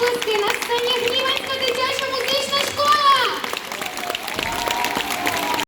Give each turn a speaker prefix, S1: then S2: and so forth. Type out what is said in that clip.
S1: Ваші на сцені